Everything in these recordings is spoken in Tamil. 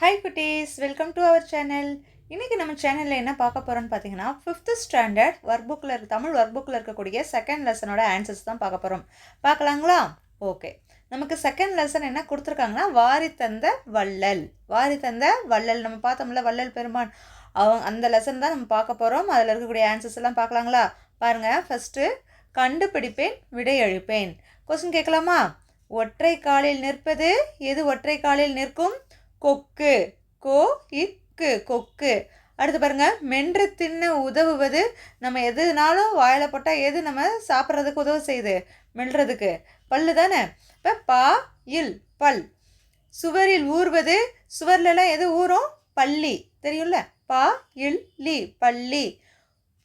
ஹாய் குட்டீஸ். வெல்கம் டு அவர் சேனல் இன்றைக்கி நம்ம சேனலில் என்ன பார்க்க போகிறோம்னு பார்த்தீங்கன்னா ஃபிஃப்த்து ஸ்டாண்டர்ட் ஒர்க் புக்கில் இருக்க தமிழ் ஒர்க் புக்கில் இருக்கக்கூடிய செகண்ட் லெசனோட ஆன்சர்ஸ் தான் பார்க்க போகிறோம் பார்க்கலாங்களா? ஓகே நமக்கு செகண்ட் லெசன் என்ன கொடுத்துருக்காங்கன்னா வாரி தந்த வள்ளல். வாரி தந்த வள்ளல். நம்ம பார்த்தோம்ல வள்ளல் பெருமான். அவங்க அந்த லெசன் தான் நம்ம பார்க்க போகிறோம் அதில் இருக்கக்கூடிய ஆன்சர்ஸ் எல்லாம் பார்க்கலாங்களா? பாருங்கள் ஃபஸ்ட்டு கண்டுபிடிப்பேன் விடையழிப்பேன் கொஸ்டின் கேட்கலாமா? ஒற்றை காலில் நிற்பது எது ஒற்றை காலில் நிற்கும்? கொக்கு. கோ இக்கு கொக்கு. அடுத்து பாருங்க மென்று தின்ன உதவுவது நம்ம எதுனாலும் வாயில் போட்டால் எது நம்ம சாப்பிட்றதுக்கு உதவு செய்யுது? மெல்றதுக்கு. பல்லு தானே? இப்போ பா இல் பல். சுவரில் ஊறுவது சுவர்லலாம் எது ஊறும்? பள்ளி தெரியும்ல? பா இல் லி பள்ளி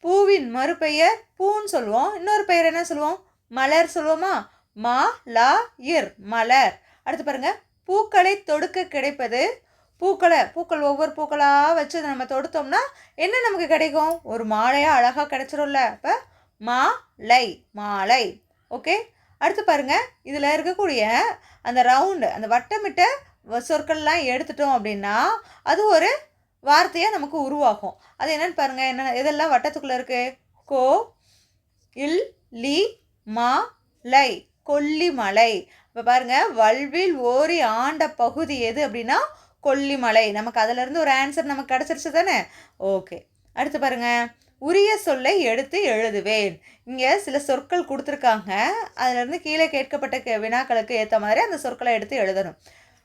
பூவின் மறுபெயர் பூன்னு சொல்லுவோம். இன்னொரு பெயர் என்ன சொல்லுவோம்? மலர் சொல்லுவோமா? மா லா இர் மலர். அடுத்து பாருங்க பூக்களை தொடுக்க கிடைப்பது. பூக்களை பூக்கள் ஒவ்வொரு பூக்களாக வச்சு அதை நம்ம தொடுத்தோம்னா என்ன நமக்கு கிடைக்கும்? ஒரு மாலையாக அழகாக கிடைச்சிரும்ல. அப்போ மாலை மாலை. ஓகே? அடுத்து பாருங்கள் இதில் இருக்கக்கூடிய அந்த ரவுண்டு அந்த வட்டமிட்ட வ- சொற்கள்லாம் எடுத்துட்டோம் அப்படின்னா அது ஒரு வார்த்தையாக நமக்கு உருவாகும். அது என்னென்னு பாருங்கள் என்ன எதெல்லாம் வட்டத்துக்குள்ளே இருக்குது கோ இல் லி மா லை. கொல்லிமலை. இப்போ பாருங்கள் வல்வில் ஓரி ஆண்ட பகுதி எது அப்படின்னா கொல்லிமலை. நமக்கு அதிலிருந்து ஒரு ஆன்சர் நமக்கு கிடச்சிருச்சு தானே? ஓகே அடுத்து பாருங்கள் உரிய சொல்லை எடுத்து எழுதுவேன். இங்கே சில சொற்கள் கொடுத்துருக்காங்க. அதிலிருந்து கீழே கேட்கப்பட்ட வினாக்களுக்கு ஏற்ற மாதிரி அந்த சொற்களை எடுத்து எழுதணும்.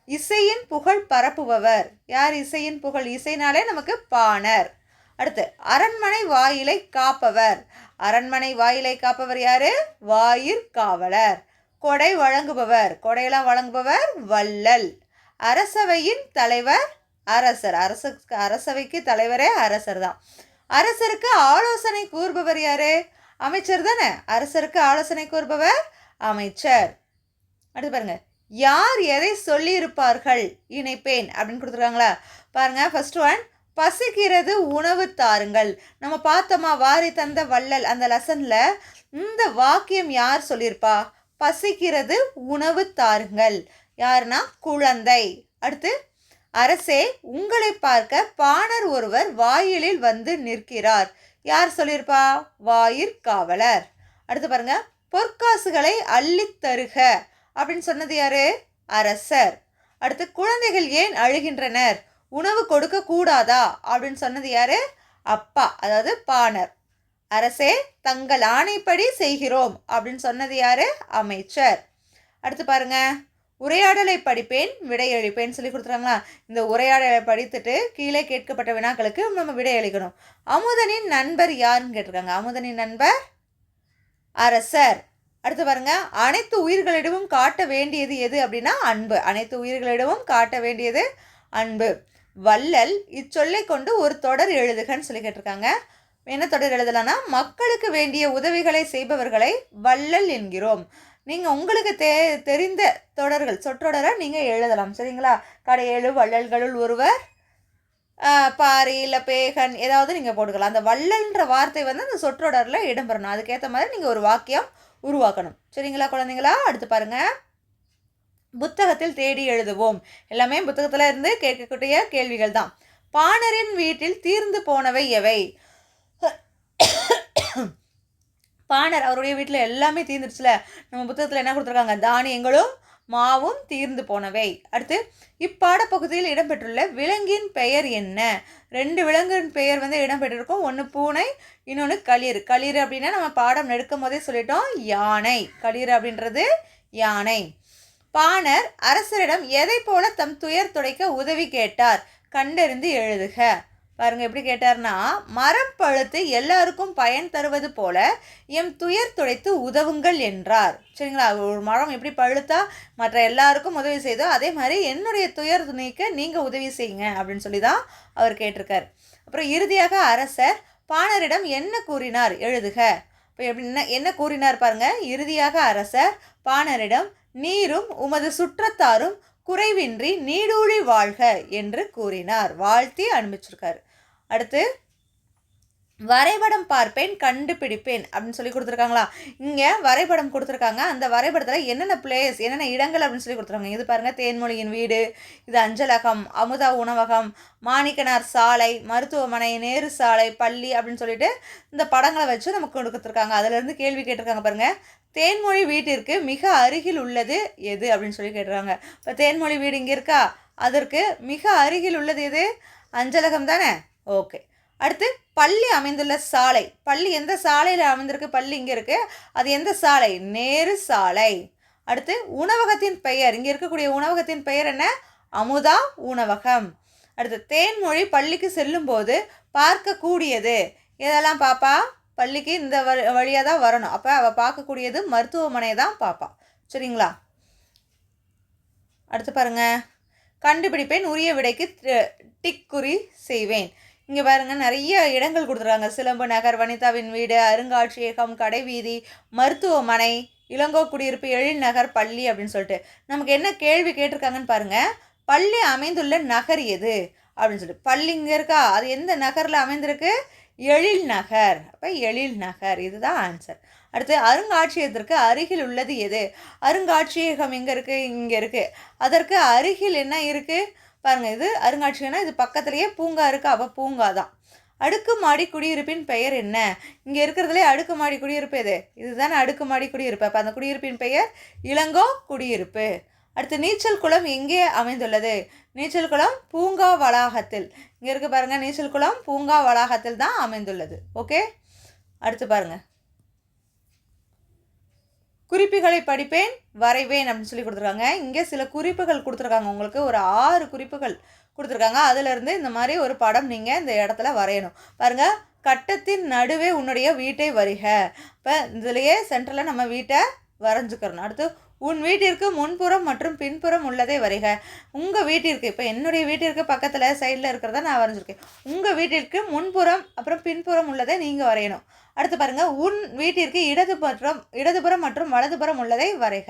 இசையின் புகழ் பரப்புபவர். யார் இசையின் புகழ்? இசைனாலே நமக்கு பாணர். அடுத்து அரண்மனை வாயிலை காப்பவர். அரண்மனை வாயிலை காப்பவர் யாரு? வாயிற் காவலர். கொடை வழங்குபவர். கொடையெல்லாம் வழங்குபவர் வள்ளல். அரசவையின் தலைவர் அரசர். அரசு அரசவைக்கு தலைவரே அரசர் தான். அரசருக்கு ஆலோசனை கூறுபவர் யாரு? அமைச்சர் தானே. அரசருக்கு ஆலோசனை கூறுபவர் அமைச்சர். அடுத்து பாருங்க. யார் எதை சொல்லியிருப்பார்கள்? இணைப்பேன் அப்படின்னு கொடுத்துருக்காங்களா? பாருங்க ஃபர்ஸ்ட் ஒன் பசிக்கிறது உணவு தாருங்கள். நம்ம பார்த்தோமா வாரி தந்த வள்ளல் அந்த லெசனில் இந்த வாக்கியம் யார் சொல்லியிருப்பா? பசிக்கிறது உணவு தாருங்கள். யாருன்னா? குழந்தை. அடுத்து அரசே உங்களை பார்க்க பாணர் ஒருவர் வாயிலில் வந்து நிற்கிறார். யார் சொல்லியிருப்பா? வாயிற் காவலர். அடுத்து பாருங்க பொற்காசுகளை அள்ளித் தருக. அப்படின்னு சொன்னது யாரு? அரசர். அடுத்து குழந்தைகள் ஏன் அழுகின்றனர்? உணவு கொடுக்க கூடாதா? அப்படின்னு சொன்னது யாரு? அப்பா அதாவது பாணர். அரசே தங்கள் ஆணைப்படி செய்கிறோம் அப்படின்னு சொன்னது யாரு? அமைச்சர். அடுத்து பாருங்க. உரையாடலை படிப்பேன் விடையளிப்பேன் சொல்லி கொடுத்துறாங்களா இந்த உரையாடலை படித்துட்டு கீழே கேட்கப்பட்ட வினாக்களுக்கு நம்ம விடையளிக்கணும் அமுதனின் நண்பர் யாருன்னு கேட்டிருக்காங்க. அமுதனின் நண்பர்? அரசர். அடுத்து பாருங்க. அனைத்து உயிர்களிடமும் காட்ட வேண்டியது எது? அப்படின்னா அன்பு. அனைத்து உயிர்களிடமும் காட்ட வேண்டியது அன்பு. வள்ளல் இச்சொல்லை கொண்டு ஒரு தொடர் எழுதுகன்னு சொல்லி கேட்டிருக்காங்க. என்ன தொடர் எழுதலாம்னா மக்களுக்கு வேண்டிய உதவிகளை செய்பவர்களை வள்ளல் என்கிறோம். நீங்கள் உங்களுக்கு தெ தெரிந்த தொடர்கள் சொற்றொடரை நீங்கள் எழுதலாம் சரிங்களா? கடையேழு வள்ளல்களுள் ஒருவர் பாரி இல்லை பேகன் ஏதாவது நீங்கள் போட்டுக்கலாம். அந்த வள்ளல்ன்ற வார்த்தை வந்து அந்த சொற்றொடரில் இடம்பெறணும். அதுக்கேற்ற மாதிரி நீங்கள் ஒரு வாக்கியம் உருவாக்கணும். சரிங்களா குழந்தைங்களா? அடுத்து பாருங்கள் புத்தகத்தில் தேடி எழுதுவோம். எல்லாமே புத்தகத்தில் இருந்து கேட்கக்கூடிய கேள்விகள் தான் பாணரின் வீட்டில் தீர்ந்து போனவை எவை? பாணர் அவருடைய வீட்டில் எல்லாமே தீர்ந்துருச்சுல. நம்ம புத்தகத்தில் என்ன கொடுத்துருக்காங்க? தானியங்களும் மாவும் தீர்ந்து போனவை. அடுத்து இப்பாடப்பகுதியில் இடம்பெற்றுள்ள விலங்கின் பெயர் என்ன? ரெண்டு விலங்கின் பெயர் வந்து இடம்பெற்றிருக்கும். ஒன்று பூனை இன்னொன்று களிர் களிர் அப்படின்னா நம்ம பாடம் எடுக்கும் போதே சொல்லிட்டோம். யானை. களிர் அப்படின்றது யானை. பாணர் அரசரிடம் எதை போல தம் துயர் துடைக்க உதவி கேட்டார்? கண்டறிந்து எழுதுக. பாருங்க எப்படி கேட்டார்னா மரம் பழுத்து எல்லாருக்கும் பயன் தருவது போல எம் துயர் துடைத்து உதவுங்கள் என்றார். சரிங்களா? ஒரு மரம் எப்படி பழுத்தா மற்ற எல்லாருக்கும் உதவி செய்தோ அதே மாதிரி என்னுடைய துயர் நீக்க நீங்கள் உதவி செய்யுங்க அப்படின்னு சொல்லி தான் அவர் கேட்டிருக்கார். அப்புறம் இறுதியாக அரசர் பாணரிடம் என்ன கூறினார்? எழுதுக. இப்போ எப்படின்னா என்ன கூறினார் பாருங்க. இறுதியாக அரசர் பாணரிடம் நீரும் உமது சுற்றத்தாரும் குறைவின்றி நீடூழி வாழ்க என்று கூறினார். வாழ்த்தி அனுப்பிச்சிருக்காரு. அடுத்து வரைபடம் பார்ப்பேன் கண்டுபிடிப்பேன் அப்படின்னு சொல்லி கொடுத்துருக்காங்களா? இங்கே வரைபடம் கொடுத்துருக்காங்க. அந்த வரைபடத்தில் என்னென்ன பிளேஸ் என்னென்ன இடங்கள் அப்படின்னு சொல்லி கொடுத்துருக்காங்க. இது பாருங்கள் தேன்மொழியின் வீடு இது அஞ்சலகம் அமுதா உணவகம் மாணிக்கனார் சாலை மருத்துவமனை நேரு சாலை பள்ளி அப்படின்னு சொல்லிட்டு இந்த படங்களை வச்சு நமக்கு கொடுத்துருக்காங்க. அதுலேருந்து கேள்வி கேட்டிருக்காங்க பாருங்கள் தேன்மொழி வீட்டிற்கு மிக அருகில் உள்ளது எது அப்படின்னு சொல்லி கேட்டுருக்காங்க. இப்போ தேன்மொழி வீடு இங்கே இருக்கா? அதற்கு மிக அருகில் உள்ளது எது? அஞ்சலகம் தானே? ஓகே. அடுத்து பள்ளி அமைந்துள்ள சாலை. பள்ளி எந்த சாலையில் அமைந்திருக்கு? பள்ளி இங்கே இருக்குது அது எந்த சாலை? நேரு சாலை. அடுத்து உணவகத்தின் பெயர். இங்கே இருக்கக்கூடிய உணவகத்தின் பெயர் என்ன? அமுதா உணவகம். அடுத்து தேன்மொழி பள்ளிக்கு செல்லும்போது பார்க்கக்கூடியது. இதெல்லாம் பாப்பா? பள்ளிக்கு இந்த வழியாக தான் வரணும். அப்போ அவள் பார்க்கக்கூடியது மருத்துவமனையை தான் பாப்பா. சரிங்களா? அடுத்து பாருங்கள் கண்டுபிடிப்பேன் உரிய விடைக்கு டிக் குறி செய்வேன். இங்கே பாருங்க நிறைய இடங்கள் கொடுத்துருக்காங்க. சிலம்பு நகர் வனிதாவின் வீடு அருங்காட்சியகம் கடைவீதி மருத்துவமனை இளங்கோ குடியிருப்பு எழில் நகர் பள்ளி அப்படின்னு சொல்லிட்டு. நமக்கு என்ன கேள்வி கேட்டிருக்காங்கன்னு பாருங்கள் பள்ளி அமைந்துள்ள நகர் எது? அப்படின்னு சொல்லிட்டு. பள்ளி இங்கே இருக்கா? அது எந்த நகரில் அமைந்திருக்கு? எழில் நகர். அப்போ எழில் நகர். இதுதான் ஆன்சர் அடுத்து அருங்காட்சியகத்திற்கு அருகில் உள்ளது எது? அருங்காட்சியகம் எங்கே இருக்குது இங்கே இருக்குது அதற்கு அருகில் என்ன இருக்குது பாருங்கள் இது அருங்காட்சியகம்னா இது பக்கத்துலேயே பூங்கா இருக்குது அவள் பூங்கா தான் அடுக்குமாடி குடியிருப்பின் பெயர் என்ன? இங்கே இருக்கிறதுலே அடுக்குமாடி குடியிருப்பு எது? இதுதானே அடுக்குமாடி குடியிருப்பு. அப்போ அந்த குடியிருப்பின் பெயர் இளங்கோ குடியிருப்பு. அடுத்து நீச்சல் குளம் எங்கே அமைந்துள்ளது? நீச்சல் குளம் பூங்கா வளாகத்தில். இங்கே இருக்கு பாருங்கள் நீச்சல் குளம் பூங்கா வளாகத்தில் தான் அமைந்துள்ளது. ஓகே? அடுத்து பாருங்கள் குறிப்புகளை படிப்பேன் வரைவேன் அப்படின்னு சொல்லி கொடுத்துருக்காங்க. இங்கே சில குறிப்புகள் கொடுத்துருக்காங்க. உங்களுக்கு ஒரு ஆறு குறிப்புகள் கொடுத்துருக்காங்க. அதிலிருந்து இந்த மாதிரி ஒரு படம் நீங்கள் இந்த இடத்துல வரையணும். பாருங்கள் கட்டத்தின் நடுவே உன்னுடைய வீட்டை வரிக. இப்போ இதுலேயே சென்டரில் நம்ம வீட்டை வரைஞ்சிக்கிறணும். அடுத்து உன் வீட்டிற்கு முன்புறம் மற்றும் பின்புறம் உள்ளதை வரைக. உங்கள் வீட்டிற்கு இப்போ என்னுடைய வீட்டிற்கு பக்கத்தில் சைடில் இருக்கிறத நான் வரைஞ்சிருக்கேன். உங்கள் வீட்டிற்கு முன்புறம் அப்புறம் பின்புறம் உள்ளதை நீங்கள் வரையணும். அடுத்து பாருங்கள் உன் வீட்டிற்கு இடது மற்றும் இடதுபுறம் மற்றும் வலதுபுறம் உள்ளதை வரைக.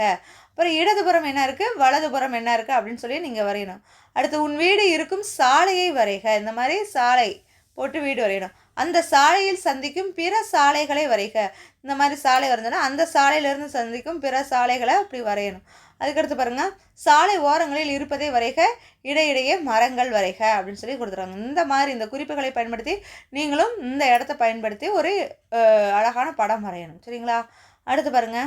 அப்புறம் இடதுபுறம் என்ன இருக்குது வலதுபுறம் என்ன இருக்குது அப்படின்னு சொல்லி நீங்கள் வரையணும். அடுத்து உன் வீடு இருக்கும் சாலையை வரைக. இந்த மாதிரி சாலை போட்டு வீடு வரையணும். அந்த சாலையில் சந்திக்கும் பிற சாலைகளை வரைக. இந்த மாதிரி சாலை வரைஞ்சோன்னா அந்த சாலையிலிருந்து சந்திக்கும் பிற சாலைகளை அப்படி வரையணும். அதுக்கடுத்து பாருங்கள் சாலை ஓரங்களில் இருப்பதை வரைக இடையிடையே மரங்கள் வரைக அப்படின்னு சொல்லி கொடுத்துருக்காங்க இந்த மாதிரி இந்த குறிப்புகளை பயன்படுத்தி நீங்களும் இந்த இடத்த பயன்படுத்தி ஒரு அழகான படம் வரையணும். சரிங்களா? அடுத்து பாருங்க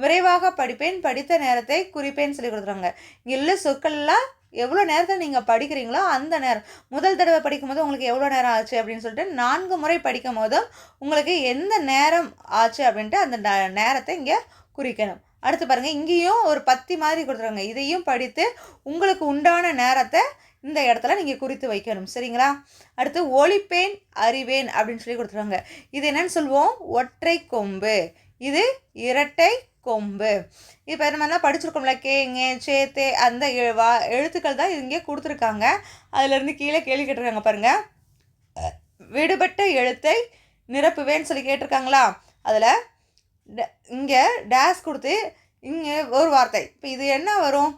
விரைவாக படிப்பேன் படித்த நேரத்தை குறிப்பேன்னு சொல்லி கொடுத்துருவாங்க இங்கே சொற்கள்லாம் எவ்வளோ நேரத்தில் நீங்கள் படிக்கிறீங்களோ அந்த நேரம். முதல் தடவை படிக்கும்போது உங்களுக்கு எவ்வளோ நேரம் ஆச்சு அப்படின்னு சொல்லிட்டு நான்கு முறை படிக்கும் போதும் உங்களுக்கு எந்த நேரம் ஆச்சு அப்படின்ட்டு அந்த ந- நேரத்தை இங்கே குறிக்கணும். அடுத்து பாருங்கள் இங்கேயும் ஒரு பத்தி மாதிரி கொடுத்துருவாங்க இதையும் படித்து உங்களுக்கு உண்டான நேரத்தை இந்த இடத்துல நீங்கள் குறித்து வைக்கணும். சரிங்களா? அடுத்து ஒளிப்பேன் அறிவேன் அப்படின்னு சொல்லி கொடுத்துருவாங்க இது என்னன்னு சொல்லுவோம்? ஒற்றை கொம்பு. இது இரட்டை கொம்பு. இப்போ நம்ம என்ன? படிச்சிருக்கோம்ல கேங்க சேத்தே அந்த வா எழுத்துக்கள் தான் இங்கே கொடுத்துருக்காங்க. அதுலேருந்து கீழே கேள்வி கேட்டிருக்காங்க பாருங்கள் விடுபட்ட எழுத்தை நிரப்புவேன்னு சொல்லி கேட்டிருக்காங்களா? அதில் இங்கே டேஸ் கொடுத்து இங்கே ஒரு வார்த்தை. இப்போ இது என்ன வரும்?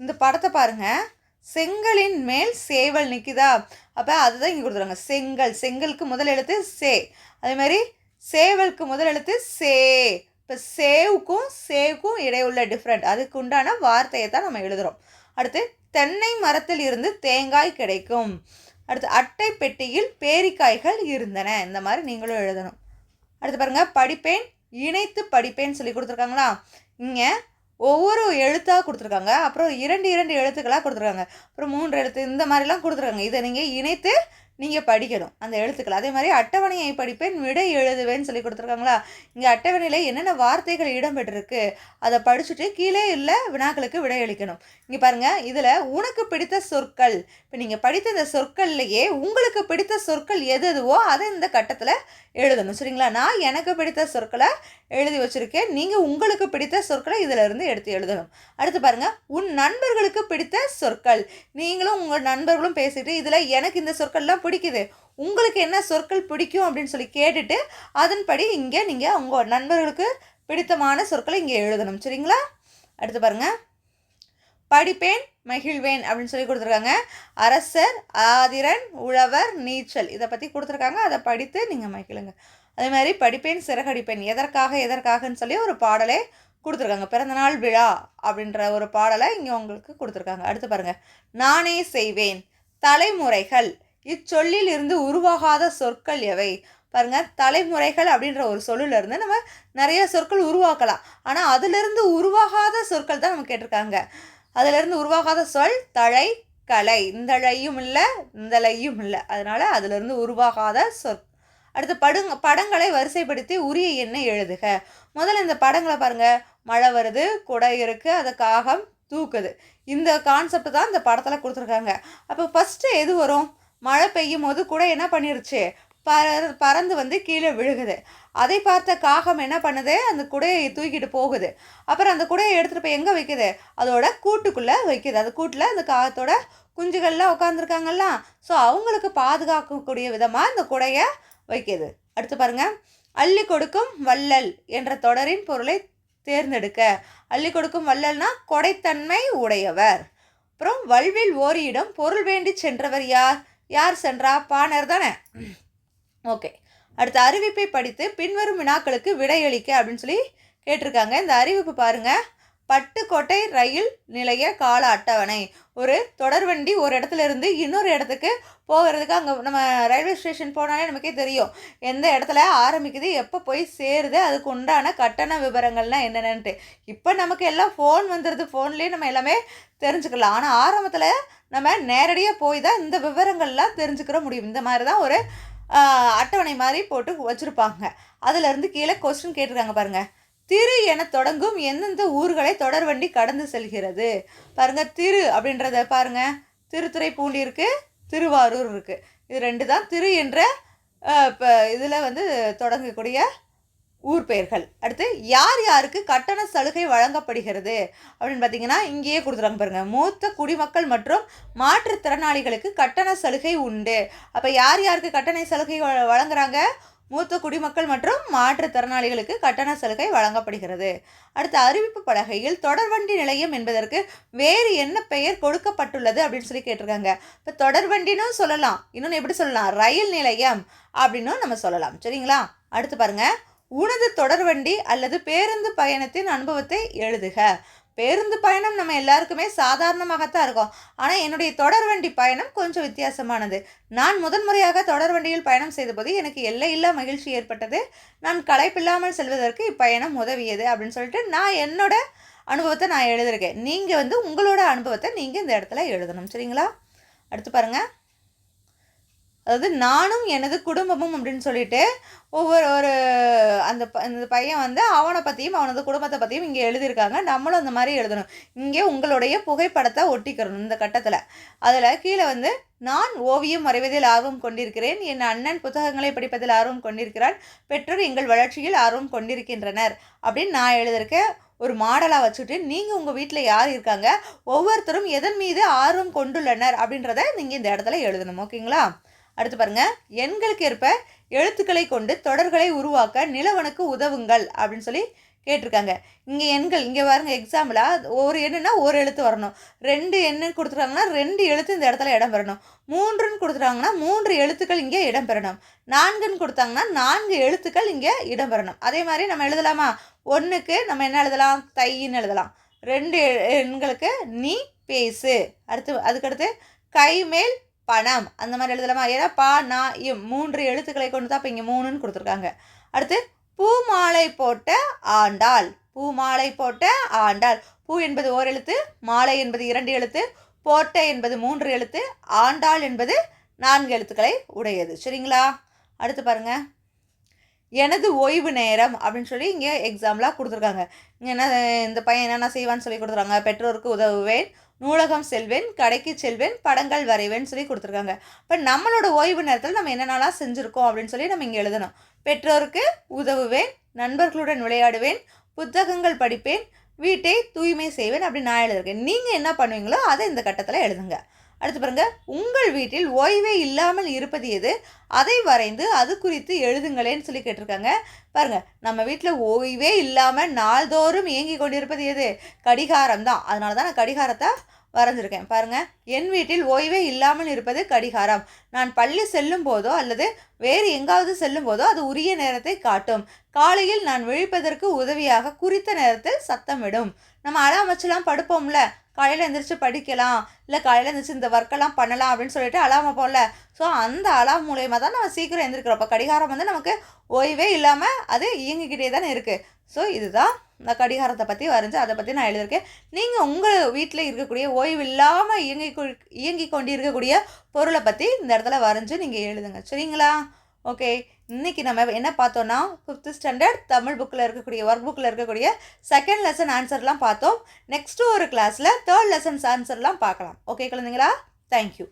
இந்த படத்தை பாருங்கள் செங்கலின் மேல் சேவல் நிற்குதா அப்போ அதுதான் இங்கே கொடுத்துருவாங்க செங்கல் செங்கலுக்கு முதல் எழுத்து சே. அதே மாதிரி சேவலுக்கு முதல் எழுத்து சே. இப்போ சேவுக்கும் சேவுக்கும் இடையுள்ள டிஃப்ரெண்ட் அதுக்கு உண்டான வார்த்தையை தான் நம்ம எழுதுகிறோம் அடுத்து தென்னை மரத்தில் இருந்து தேங்காய் கிடைக்கும். அடுத்து அட்டை பெட்டியில் பேரிக்காய்கள் இருந்தன. இந்த மாதிரி நீங்களும் எழுதணும். அடுத்து பாருங்கள் படிப்பேன் இணைத்து படிப்பேன்னு சொல்லி கொடுத்துருக்காங்களா? இங்கே ஒவ்வொரு எழுத்தாக கொடுத்துருக்காங்க. அப்புறம் இரண்டு இரண்டு எழுத்துக்களாக கொடுத்துருக்காங்க. அப்புறம் மூன்று எழுத்து இந்த மாதிரிலாம் கொடுத்துருக்காங்க. இதை நீங்கள் இணைத்து நீங்கள் படிக்கணும். அந்த எழுத்துக்கள். அதே மாதிரி அட்டவணையை படிப்பேன் விடை எழுதுவேன்னு சொல்லி கொடுத்துருக்காங்களா? இங்கே அட்டவணையில் என்னென்ன வார்த்தைகள் இடம்பெற்றிருக்கு அதை படிச்சுட்டு கீழே இல்லை வினாக்களுக்கு விடை அளிக்கணும். இங்கே பாருங்கள் இதில் உனக்கு பிடித்த சொற்கள். இப்போ நீங்கள் படித்த இந்த சொற்கள்லையே உங்களுக்கு பிடித்த சொற்கள் எது எதுவோ அதை இந்த கட்டத்தில் எழுதணும். சரிங்களா? நான் எனக்கு பிடித்த சொற்களை எழுதி வச்சுருக்கேன். நீங்கள் உங்களுக்கு பிடித்த சொற்களை இதில் இருந்து எடுத்து எழுதணும். அடுத்து பாருங்கள் உன் நண்பர்களுக்கு பிடித்த சொற்கள். நீங்களும் உங்கள் நண்பர்களும் பேசிட்டு இதில் எனக்கு இந்த சொற்கள்லாம் பிடிக்குது. உங்களுக்கு என்ன சொற்கள் பிடிக்கும் அப்படின்னு சொல்லி கேட்டுட்டு அதன்படி இங்கே நீங்கள் உங்கள் நண்பர்களுக்கு பிடித்தமான சொற்களை இங்கே எழுதணும். சரிங்களா? அடுத்து பாருங்கள் படிப்பேன் மகிழ்வேன் அப்படின்னு சொல்லி கொடுத்துருக்காங்க. அரசர் ஆதிரன் உழவர் நீச்சல். இதை பற்றி கொடுத்துருக்காங்க. அதை படித்து நீங்கள் மகிழுங்க. அதே மாதிரி படிப்பேன் சிறகடிப்பேன். எதற்காக எதற்காகன்னு சொல்லி ஒரு பாடலே கொடுத்துருக்காங்க. பிறந்தநாள் விழா அப்படின்ற ஒரு பாடலை இங்கே உங்களுக்கு கொடுத்துருக்காங்க. அடுத்து பாருங்கள் நானே செய்வேன். தலைமுறைகள். இச்சொல்லில் இருந்து உருவாகாத சொற்கள் எவை? பாருங்க தலைமுறைகள் அப்படின்ற ஒரு சொல்லிலிருந்து நம்ம நிறைய சொற்கள் உருவாக்கலாம். ஆனால் அதிலிருந்து உருவாகாத சொற்கள் தான் நம்ம கேட்டிருக்காங்க. அதிலிருந்து உருவாகாத சொல் தழை கலை. இந்தழையும் இல்லை இந்தலையும் இல்லை. அதனால் அதிலிருந்து உருவாகாத சொற். அடுத்து படுங்க படங்களை வரிசைப்படுத்தி உரிய எண்ணை எழுதுக. முதல்ல இந்த படங்களை பாருங்க. மழை வருது குடை இருக்குது அது காகம் தூக்குது. இந்த கான்செப்ட் தான் இந்த படத்தில் கொடுத்துருக்காங்க. அப்போ ஃபஸ்ட்டு எது வரும்? மழை பெய்யும் போது கூட என்ன பண்ணிருச்சு? பற பறந்து வந்து கீழே விழுகுது. அதை பார்த்த காகம் என்ன பண்ணுது? அந்த குடையை தூக்கிட்டு போகுது. அப்புறம் அந்த குடையை எடுத்துகிட்டு போய் எங்கே வைக்குது? அதோட கூட்டுக்குள்ளே வைக்குது. அது கூட்டில் அந்த காகத்தோட குஞ்சுகள்லாம் உட்காந்துருக்காங்கல்ல ஸோ அவங்களுக்கு பாதுகாக்கக்கூடிய விதமாக இந்த குடையை வைக்கிது. அடுத்து பாருங்கள் அள்ளி கொடுக்கும் வள்ளல் என்ற தொடரின் பொருளை தேர்ந்தெடுக்க. அள்ளி கொடுக்கும் வள்ளல்னா கொடைத்தன்மை உடையவர். அப்புறம் வல்வில் ஓரியிடம் பொருள் வேண்டி சென்றவர் யார்? யார் சென்றா? பானர் தானே. ஓகே. அடுத்த அறிவிப்பை படித்து பின்வரும் வினாக்களுக்கு விடையளிக்க அப்படின்னு சொல்லி கேட்டிருக்காங்க. இந்த அறிவிப்பு பாருங்கள் பட்டுக்கோட்டை ரயில் நிலைய கால அட்டவணை. ஒரு தொடர்வண்டி ஒரு இடத்துல இருந்து இன்னொரு இடத்துக்கு போகிறதுக்கு அங்கே நம்ம ரயில்வே ஸ்டேஷன் போனாலே நமக்கே தெரியும். எந்த இடத்துல ஆரம்பிக்குது எப்போ போய் சேருது அதுக்கு உண்டான கட்டண விவரங்கள்லாம் என்னென்னன்ட்டு. இப்போ நமக்கு எல்லாம் ஃபோன் வந்துடுது ஃபோன்லேயே நம்ம எல்லாமே தெரிஞ்சுக்கலாம். ஆனால் ஆரம்பத்தில் நம்ம நேரடியாக போய் தான் இந்த விவரங்கள்லாம் தெரிஞ்சுக்கிற முடியும். இந்த மாதிரி தான் ஒரு அட்டவணை மாதிரி போட்டு வச்சுருப்பாங்க. அதுலேருந்து கீழே கொஸ்டின் கேட்டிருக்காங்க பாருங்கள் திரு என தொடங்கும் எந்தெந்த ஊர்களை தொடர்வண்டி கடந்து செல்கிறது? பாருங்க திரு அப்படின்றத பாருங்க. திருத்துறைப்பூண்டி இருக்கு திருவாரூர் இருக்கு. இது ரெண்டு தான் திரு என்ற இப்போ இதில் வந்து தொடங்கக்கூடிய ஊர் பெயர்கள். அடுத்து யார் யாருக்கு கட்டண சலுகை வழங்கப்படுகிறது? அப்படின்னு பார்த்தீங்கன்னா இங்கேயே கொடுத்துருக்காங்க பாருங்கள் மூத்த குடிமக்கள் மற்றும் மாற்றுத்திறனாளிகளுக்கு கட்டண சலுகை உண்டு. அப்போ யார் யாருக்கு கட்டண சலுகை வ- வழங்குறாங்க? மூத்த குடிமக்கள் மற்றும் மாற்றுத்திறனாளிகளுக்கு கட்டண சலுகை வழங்கப்படுகிறது. அடுத்த அறிவிப்பு பலகையில் தொடர்வண்டி நிலையம் என்பதற்கு வேறு என்ன பெயர் கொடுக்கப்பட்டுள்ளது அப்படின்னு சொல்லி கேட்டிருக்காங்க. இப்போ தொடர்வண்டினும் சொல்லலாம். இன்னொன்று எப்படி சொல்லலாம்? ரயில் நிலையம் அப்படின்னும் நம்ம சொல்லலாம். சரிங்களா? அடுத்து பாருங்கள் உனது தொடர்வண்டி அல்லது பேருந்து பயணத்தின் அனுபவத்தை எழுதுக. பேருந்து பயணம் நம்ம எல்லாருக்குமே சாதாரணமாகத்தான் இருக்கும். ஆனால் என்னுடைய தொடர்வண்டி பயணம் கொஞ்சம் வித்தியாசமானது. நான் முதன்முறையாக தொடர்வண்டியில் பயணம் செய்தபோது எனக்கு எல்லையில்லா மகிழ்ச்சி ஏற்பட்டது. நான் களைப்பில்லாமல் செல்வதற்கு இப்பயணம் உதவியது அப்படின்னு சொல்லிட்டு நான் என்னோட அனுபவத்தை நான் எழுதியிருக்கேன். நீங்கள் வந்து உங்களோட அனுபவத்தை நீங்கள் இந்த இடத்துல எழுதணும். சரிங்களா? அடுத்து பாருங்கள் அதாவது நானும் எனது குடும்பமும் அப்படின்னு சொல்லிட்டு ஒவ்வொரு ஒரு அந்த ப- அந்த பையன் வந்து அவனை பற்றியும் அவனது குடும்பத்தை பற்றியும் இங்கே எழுதியிருக்காங்க. நம்மளும் அந்த மாதிரி எழுதணும். இங்கே உங்களுடைய புகைப்படத்தை ஒட்டிக்கிறணும் இந்த கட்டத்தில். அதில் கீழே வந்து நான் ஓவியம் வரைவதில் ஆர்வம் கொண்டிருக்கிறேன். என் அண்ணன் புத்தகங்களை படிப்பதில் ஆர்வம் கொண்டிருக்கிறான் பெற்றோர் எங்கள் வளர்ச்சியில் ஆர்வம் கொண்டிருக்கின்றனர். அப்படின்னு நான் எழுதியிருக்கேன் ஒரு மாடலாக வச்சுட்டு நீங்கள் உங்கள் வீட்டில் யார் இருக்காங்க? ஒவ்வொருத்தரும் எதன் மீது ஆர்வம் கொண்டுள்ளனர்? அப்படின்றத நீங்கள் இந்த இடத்துல எழுதணும். ஓகேங்களா? அடுத்து பாருங்க. எண்களுக்கு ஏற்ப எழுத்துக்களை கொண்டு தொடர்களை உருவாக்க நிலவனுக்கு உதவுங்கள் அப்படின்னு சொல்லி கேட்டிருக்காங்க. இங்கே எண்கள் இங்கே பாருங்க எக்ஸாம்பிளாக ஒரு எண்ணுனா ஒரு எழுத்து வரணும். ரெண்டு எண்ணு கொடுத்துருக்காங்கன்னா ரெண்டு எழுத்து இந்த இடத்துல இடம் பெறணும். மூன்றுன்னு கொடுத்துட்டாங்கன்னா மூன்று எழுத்துக்கள் இங்கே இடம் பெறணும். நான்குன்னு கொடுத்தாங்கன்னா நான்கு எழுத்துக்கள் இங்கே இடம் பெறணும். அதே மாதிரி நம்ம எழுதலாமா? ஒன்றுக்கு நம்ம என்ன எழுதலாம்? தைன்னு எழுதலாம். ரெண்டு எண்களுக்கு நீ பேசு. அடுத்து அதுக்கடுத்து கைமேல் பணம் அந்த மாதிரி எழுதலாமா? ஏன்னா பா நா இம் மூன்று எழுத்துக்களை கொண்டு தான் இப்போ இங்கே மூணுன்னு கொடுத்துருக்காங்க. அடுத்து பூமாலை போட்ட ஆண்டாள். பூமாலை போட்ட ஆண்டாள். பூ என்பது ஓர் எழுத்து மாலை என்பது இரண்டு எழுத்து போட்ட என்பது மூன்று எழுத்து ஆண்டாள் என்பது நான்கு எழுத்துக்களை உடையது. சரிங்களா? அடுத்து பாருங்க. எனது ஓய்வு நேரம் அப்படின்னு சொல்லி இங்கே எக்ஸாம்பிளாக கொடுத்துருக்காங்க. இங்கே என்ன இந்த பையன் என்னென்ன செய்வான்னு சொல்லி கொடுத்துருக்காங்க. பெற்றோருக்கு உதவுவேன் நூலகம் செல்வேன் கடைக்கு செல்வேன் படங்கள் வரைவேன் சொல்லி கொடுத்துருக்காங்க. இப்போ நம்மளோட ஓய்வு நேரத்தில் நம்ம என்னென்னலாம் செஞ்சுருக்கோம் அப்படின்னு சொல்லி நம்ம இங்கே எழுதணும். பெற்றோருக்கு உதவுவேன் நண்பர்களுடன் விளையாடுவேன் புத்தகங்கள் படிப்பேன் வீட்டை தூய்மை செய்வேன் அப்படின்னு நான் எழுதிருக்கேன் நீங்கள் என்ன பண்ணுவீங்களோ அதை இந்த கட்டத்தில் எழுதுங்க. அடுத்து பாருங்க. உங்கள் வீட்டில் ஓய்வே இல்லாமல் இருப்பது எது? அதை வரைந்து அது குறித்து எழுதுங்களேன்னு சொல்லி கேட்டிருக்காங்க. பாருங்க நம்ம வீட்டில் ஓய்வே இல்லாமல் நாள்தோறும் இயங்கி கொண்டிருப்பது எது? கடிகாரம் தான். அதனால தான் நான் கடிகாரத்தை வரைஞ்சிருக்கேன். பாருங்க என் வீட்டில் ஓய்வே இல்லாமல் இருப்பது கடிகாரம். நான் பள்ளி செல்லும் போதோ அல்லது வேறு எங்காவது செல்லும் போதோ அது உரிய நேரத்தை காட்டும். காலையில் நான் விழிப்பதற்கு உதவியாக குறித்த நேரத்தில் சத்தமிடும். நம்ம அலாம் வச்சுலாம் படுப்போம்ல காலையில் எழுந்திரிச்சு படிக்கலாம் இல்லை காலையில் எழுந்திரிச்சு இந்த ஒர்க்கெல்லாம் பண்ணலாம் அப்படின்னு சொல்லிட்டு அலாம் வைப்போம்ல. ஸோ அந்த அலாம் மூலயமா தான் நம்ம சீக்கிரம் எழுந்திருக்கிறோம் அப்போ கடிகாரம் வந்து நமக்கு ஓய்வே இல்லாமல் அது இயங்கிக்கிட்டே தானே இருக்குது ஸோ இதுதான் இந்த கடிகாரத்தை பற்றி வரைஞ்சி அதை பற்றி நான் எழுதியிருக்கேன். நீங்கள் உங்கள் வீட்டில் இருக்கக்கூடிய ஓய்வு இல்லாமல் இயங்கி இயங்கி கொண்டு இருக்கக்கூடிய பொருளை பற்றி இந்த இடத்துல வரைஞ்சி நீங்கள் எழுதுங்க. சரிங்களா? ஓகே இன்னைக்கு நம்ம என்ன பார்த்தோன்னா ஃபிஃப்த்து ஸ்டாண்டர்ட் தமிழ் புக்கில் இருக்கக்கூடிய ஒர்க் புக்கில் இருக்கக்கூடிய செகண்ட் லெசன் ஆன்சர்லாம் பார்த்தோம். நெக்ஸ்ட்டு ஒரு கிளாஸில் தேர்ட் லெசன்ஸ் ஆன்சர்லாம் பார்க்கலாம். ஓகே குழந்தைங்களா? தேங்க்யூ